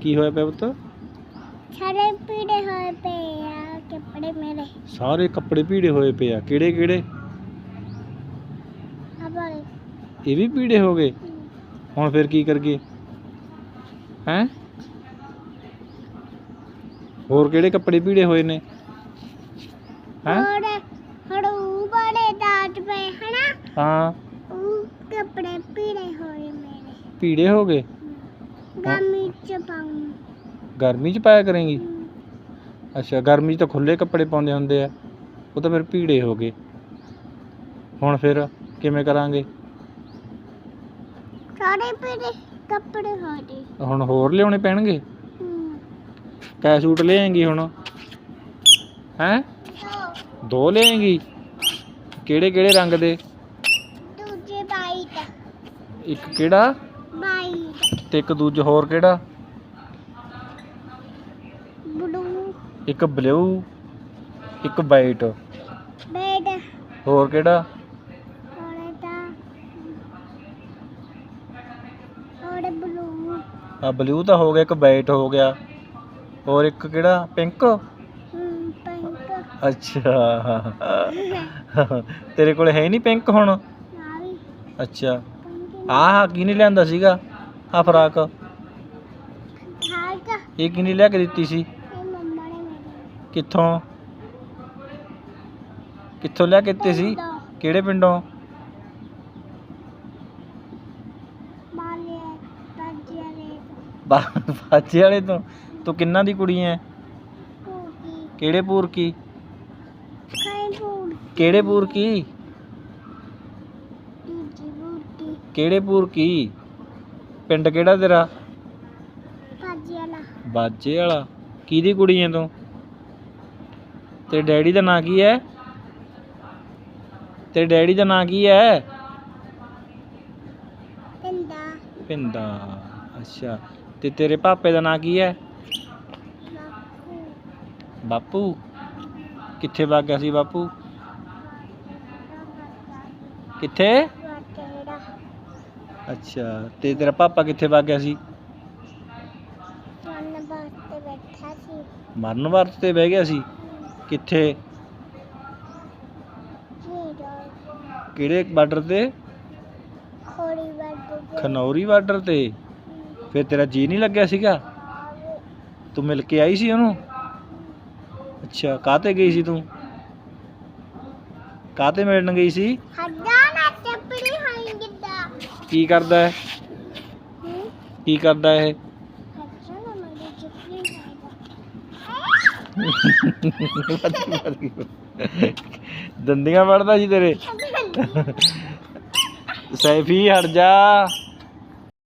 ਕੀ ਹੋਇਆ ਪਿਆ ਪੁੱਤ? ਸਾਰੇ ਪੀੜੇ ਹੋਏ ਪਏ ਆ ਕੱਪੜੇ ਮੇਰੇ। ਸਾਰੇ ਕੱਪੜੇ ਭੀੜੇ ਹੋਏ ਪਏ ਆ। ਕਿਹੜੇ ਕਿਹੜੇ? ਆ ਬਾਰੇ ਇਹ ਵੀ ਭੀੜੇ ਹੋ ਗਏ? ਹੁਣ ਫਿਰ ਕੀ ਕਰਗੇ ਹੈ? ਹੋਰ ਕਿਹੜੇ ਕੱਪੜੇ ਭੀੜੇ ਹੋਏ ਨੇ? ਹੈ? ਹੋਰ ਹੜੂ ਬੜੇ ਦਾਜ ਪਏ ਹਨਾ? ਹਾਂ। ਉਹ ਕੱਪੜੇ ਪੀੜੇ ਹੋਏ ਮੇਰੇ। ਭੀੜੇ ਹੋ ਗਏ? ਗਾਮੀ ਚ ਪਾਉਂ ਗਰਮੀ 'ਚ ਪਾਇਆ ਕਰੇਂਗੀ? ਅੱਛਾ ਗਰਮੀ 'ਚ ਤਾਂ ਖੁੱਲੇ ਕੱਪੜੇ ਪਾਉਂਦੇ ਹੁੰਦੇ ਆ। ਉਹ ਤਾਂ ਫਿਰ ਭੀੜੇ ਹੋ ਗਏ। ਹੁਣ ਫਿਰ ਕਿਵੇਂ ਕਰਾਂਗੇ? ਸਾਰੇ ਪੀੜੇ ਕੱਪੜੇ ਨੇ ਹੁਣ ਹੋਰ ਲਿਆਉਣੇ ਪੈਣਗੇ। ਕੈ ਸੂਟ ਲਿਆਏਂਗੀ ਹੁਣ? ਹੈ? ਦੋ। ਲਿਆਏਂਗੀ? ਕਿਹੜੇ ਕਿਹੜੇ ਰੰਗ ਦੇ? ਦੂਜੇ ਬਾਈ ਦਾ। ਇੱਕ ਕਿਹੜਾ? ਤੇ ਇੱਕ ਦੂਜਾ ਹੋਰ ਕਿਹੜਾ? ਬਲੂ। ਇੱਕ ਬਲੂ ਇੱਕ ਵਾਈਟ। ਬੈਡ ਹੋਰ ਕਿਹੜਾ? ਔਰ ਔਰ ਬਲੂ। ਆ ਬਲੂ ਤਾਂ ਹੋ ਗਿਆ ਇੱਕ ਵਾਈਟ ਹੋ ਗਿਆ। ਹੋਰ ਇੱਕ ਕਿਹੜਾ? ਪਿੰਕ? ਹਮ ਪਿੰਕ। ਅੱਛਾ। ਤੇਰੇ ਕੋਲ ਹੈ ਨਹੀਂ ਪਿੰਕ ਹੁਣ? ਅੱਛਾ। ਪਿੰਕ ਆਹ ਕਿਹਨੇ ਲਿਆਂਦਾ ਸੀਗਾ? ਆ ਫਰਾਕ। ਇਹ ਕਿਹਨੇ ਲਿਆ ਕੇ ਦਿੱਤੀ ਸੀ? ਇਹ ਮੰਮਾ ਨੇ ਮੇਰੇ ਕਿੱਥੋਂ? ਕਿੱਥੋਂ ਲਿਆ ਕੇ ਦਿੱਤੀ ਸੀ? ਪਿੰਡੋਂ। ਕਿਹੜੇ ਪਿੰਡੋਂ? ਮਾਲੇ ਬਾਜੇ ਵਾਲੇ ਤੋਂ। ਤੂੰ? ਕਿੰਨਾ ਦੀ ਕੁੜੀ ਐ? ਕਿਹੜੇ ਪੂਰ ਕੀ ਖਾਈ ਕਿਹੜੇ ਪੂਰ ਕੀ ਦੂਜੀ ਬੂਟੀ ਕਿਹੜੇ ਪੂਰ ਕੀ ਪਿੰਡ ਕਿਹੜਾ ਤੇਰਾ? ਤਾਜੇ ਵਾਲਾ। ਬਾਜੇ ਵਾਲਾ। ਕਿਹਦੀ ਕੁੜੀ ਐ ਤੂੰ? ਤੇਰੇ ਡੈਡੀ ਦਾ ਨਾਂ ਕੀ ਐ? ਤੇਰੇ ਡੈਡੀ ਦਾ ਨਾਂ ਕੀ ਐ? ਪਿੰਡਾ ਪਿੰਦਾ। ਅੱਛਾ। ਤੇ ਤੇਰੇ ਪਾਪੇ ਦਾ ਨਾਂ ਕੀ ਐ? ਬਾਪੂ। ਕਿੱਥੇ ਵਗ ਗਿਆ ਸੀ ਬਾਪੂ? ਕਿੱਥੇ? ਅੱਛਾ ਤੇ ਤੇਰਾ ਪਾਪਾ ਕਿੱਥੇ ਵਗ ਗਿਆ ਸੀ? ਬੈਠਾ ਮਰਨ ਵਰਤ ਤੇ ਬਹਿ ਗਿਆ ਸੀ? ਕਿੱਥੇ? ਕਿਹੜੇ ਬਾਰਡਰ ਤੇ? ਖੋੜੀ ਵੱਡ ਖਨੌਰੀ ਬਾਰਡਰ ਤੇ। ਫਿਰ ਤੇਰਾ ਜੀ ਨਹੀਂ ਲੱਗਿਆ ਸੀਗਾ? ਤੂੰ ਮਿਲ ਕੇ ਆਈ ਸੀ ਉਹਨੂੰ? ਅੱਛਾ ਕਾਹਤੇ ਗਈ ਸੀ ਤੂੰ? ਕਾਹਤੇ ਮਿਲਣ ਗਈ ਸੀ? ਹੱਡਾ ਕੀ ਕਰਦਾ ਹੈ? ਕੀ ਕਰਦਾ ਇਹ? ਦੰਦੀਆਂ ਵੜਦਾ ਸੀ ਤੇਰੇ। ਸੈਫੀ ਹਟ ਜਾ।